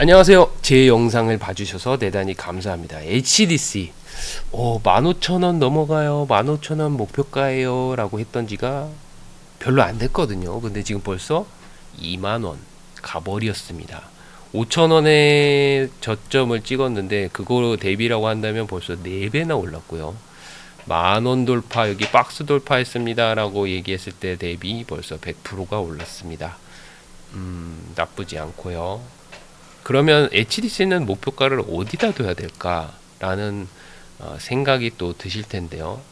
안녕하세요. 제 영상을 봐주셔서 대단히 감사합니다. HDC. 오, 15,000원 넘어가요. 15,000원 목표가예요. 라고 했던 지가 별로 안 됐거든요. 근데 지금 벌써 2만원 가버렸습니다. 5,000원에 저점을 찍었는데 그거 대비라고 한다면 벌써 4배나 올랐고요. 만원 돌파 여기 박스 돌파했습니다 라고 얘기했을 때 대비 벌써 100%가 올랐습니다. 음, 나쁘지 않고요. 그러면 HDC는 목표가를 어디다 둬야 될까라는 어, 생각이 또 드실 텐데요.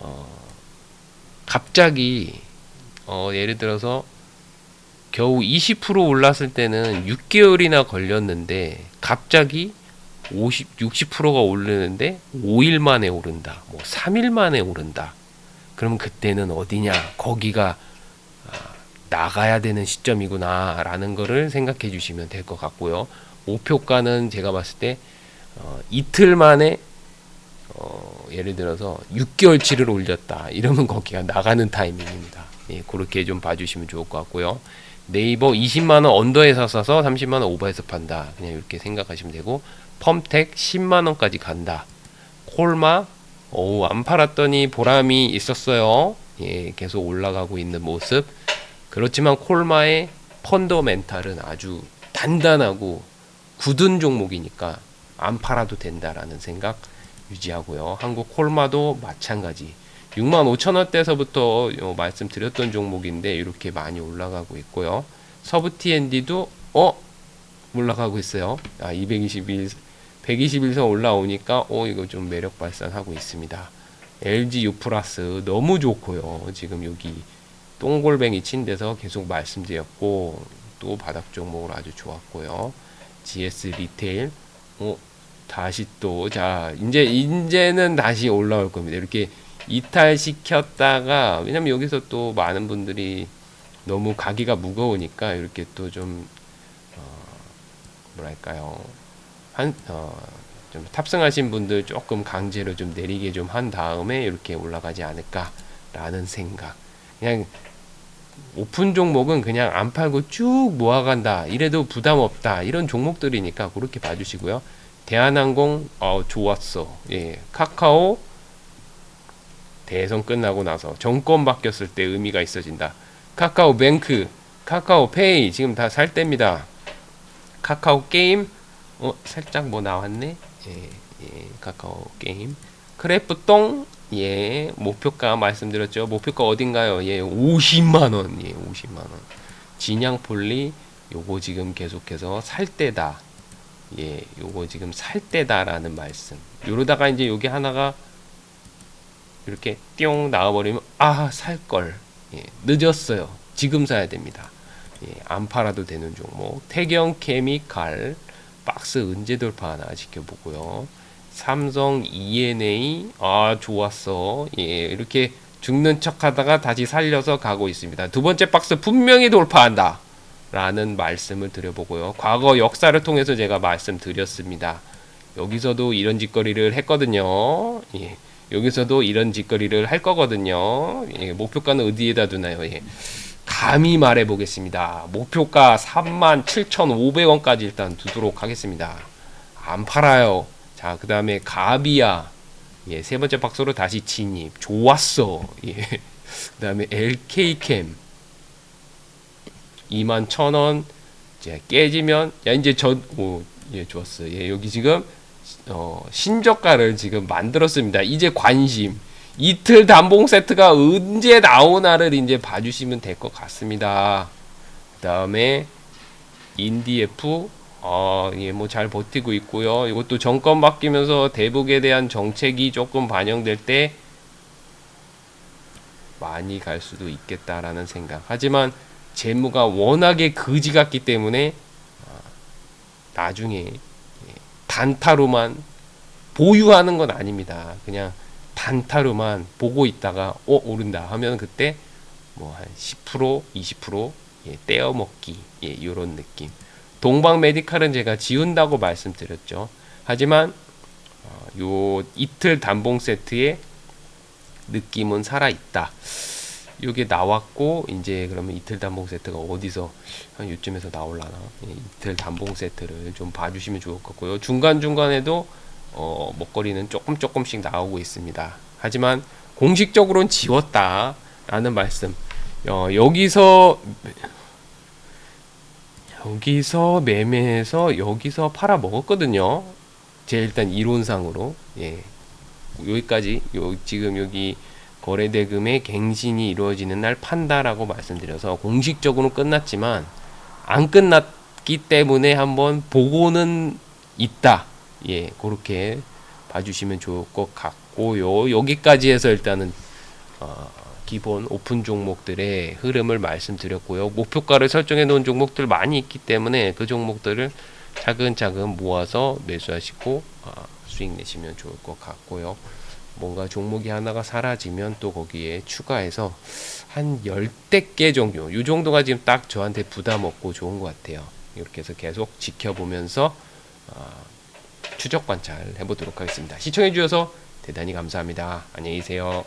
어, 갑자기 어, 예를 들어서 겨우 20% 올랐을 때는 6개월이나 걸렸는데 갑자기 50, 60%가 오르는데 5일 만에 오른다. 뭐 3일 만에 오른다. 그럼 그때는 어디냐? 거기가 나가야 되는 시점이구나라는 거를 생각해 주시면 될 것 같고요. 목표가는 제가 봤을 때 어, 이틀 만에 어, 예를 들어서 6개월치를 올렸다 이러면 거기가 나가는 타이밍입니다. 예, 그렇게 좀 봐주시면 좋을 것 같고요. 네이버 20만원 언더에서 사서 30만원 오버해서 판다. 그냥 이렇게 생각하시면 되고 펌텍 10만원까지 간다. 콜마 오, 안 팔았더니 보람이 있었어요. 예, 계속 올라가고 있는 모습. 그렇지만 콜마의 펀더멘탈은 아주 단단하고 굳은 종목이니까 안 팔아도 된다라는 생각 유지하고요. 한국 콜마도 마찬가지. 6만 5천 원대에서부터 말씀드렸던 종목인데 이렇게 많이 올라가고 있고요. 서브 T&D도 어 올라가고 있어요. 아 221, 121선 올라오니까 어 이거 좀 매력 발산하고 있습니다. LG U 플러스 너무 좋고요. 지금 여기 똥골뱅이 친 데서 계속 말씀드렸고 또 바닥 종목으로 아주 좋았고요. GS 리테일 어 다시 또 자 이제 이제는 다시 올라올 겁니다. 이렇게 이탈시켰다가 왜냐면 여기서 또 많은 분들이 너무 가기가 무거우니까 이렇게 또좀 어, 뭐랄까요 한 어, 좀 탑승하신 분들 조금 강제로 좀 내리게 좀 한 다음에 이렇게 올라가지 않을까라는 생각 그냥 오픈 종목은 그냥 안 팔고 쭉 모아간다. 이래도 부담 없다. 이런 종목들이니까 그렇게 봐주시고요. 대한항공 어 좋았어. 예, 카카오 대선 끝나고 나서 정권 바뀌었을 때 의미가 있어진다. 카카오 뱅크, 카카오 페이 지금 다 살 때입니다. 카카오 게임 어 살짝 뭐 나왔네. 예, 예 카카오 게임 크래프똥 예, 목표가 말씀드렸죠. 목표가 어딘가요? 예, 50만 원. 예, 50만 원. 진양 폴리 요거 지금 계속해서 살 때다. 예, 요거 지금 살 때다라는 말씀. 요러다가 이제 여기 하나가 이렇게 띵 나와버리면 아, 살 걸. 예, 늦었어요. 지금 사야 됩니다. 예, 안 팔아도 되는 종목. 태경 케미칼 박스 은제 돌파 하나 지켜보고요. 삼성 ENA 아 좋았어. 예 이렇게 죽는 척 하다가 다시 살려서 가고 있습니다. 두 번째 박스 분명히 돌파한다. 라는 말씀을 드려보고요. 과거 역사를 통해서 제가 말씀드렸습니다. 여기서도 이런 짓거리를 했거든요. 예 여기서도 이런 짓거리를 할 거거든요. 예 목표가는 어디에다 두나요? 예 감히 말해 보겠습니다. 목표가 37,500원까지 일단 두도록 하겠습니다. 안 팔아요 자, 그 다음에 가비아. 예, 세 번째 박스로 다시 진입. 좋았어. 예. 그 다음에 LK캠. 2만 천원. 이제 깨지면, 야, 이제 전, 오, 예, 좋았어. 예, 여기 지금, 어, 신저가를 지금 만들었습니다. 이제 관심. 이틀 단봉 세트가 언제 나오나를 이제 봐주시면 될 것 같습니다. 그 다음에 인디에프 어, 예, 뭐 잘 버티고 있고요. 이것도 정권 바뀌면서 대북에 대한 정책이 조금 반영될 때 많이 갈 수도 있겠다라는 생각. 하지만 재무가 워낙에 거지 같기 때문에 어, 나중에 예, 단타로만 보유하는 건 아닙니다. 그냥 단타로만 보고 있다가 어 오른다 하면 그때 뭐 한 10% 20% 예, 떼어 먹기 예, 이런 느낌. 동방 메디칼은 제가 지운다고 말씀드렸죠. 하지만 어, 요 이틀 단봉 세트의 느낌은 살아 있다. 이게 나왔고 이제 그러면 이틀 단봉 세트가 어디서 한 요쯤에서 나올라나 예, 이틀 단봉 세트를 좀 봐주시면 좋을 것 같고요 중간 중간에도 어, 먹거리는 조금 조금씩 나오고 있습니다 하지만 공식적으로는 지웠다라는 말씀 어, 여기서 여기서 매매해서 여기서 팔아 먹었거든요 제 일단 이론상으로 예 여기까지 요 지금 여기 거래 대금의 갱신이 이루어지는 날 판다라고 말씀드려서 공식적으로는 끝났지만 안 끝났기 때문에 한번 보고는 있다. 예, 그렇게 봐주시면 좋을 것 같고요. 여기까지 해서 일단은 어, 기본 오픈 종목들의 흐름을 말씀드렸고요. 목표가를 설정해 놓은 종목들 많이 있기 때문에 그 종목들을 차근차근 모아서 매수하시고 어, 수익 내시면 좋을 것 같고요. 뭔가 종목이 하나가 사라지면 또 거기에 추가해서 한 열대 개 정도, 이 정도가 지금 딱 저한테 부담 없고 좋은 것 같아요. 이렇게 해서 계속 지켜보면서 어, 추적 관찰 해보도록 하겠습니다. 시청해 주셔서 대단히 감사합니다. 안녕히 계세요.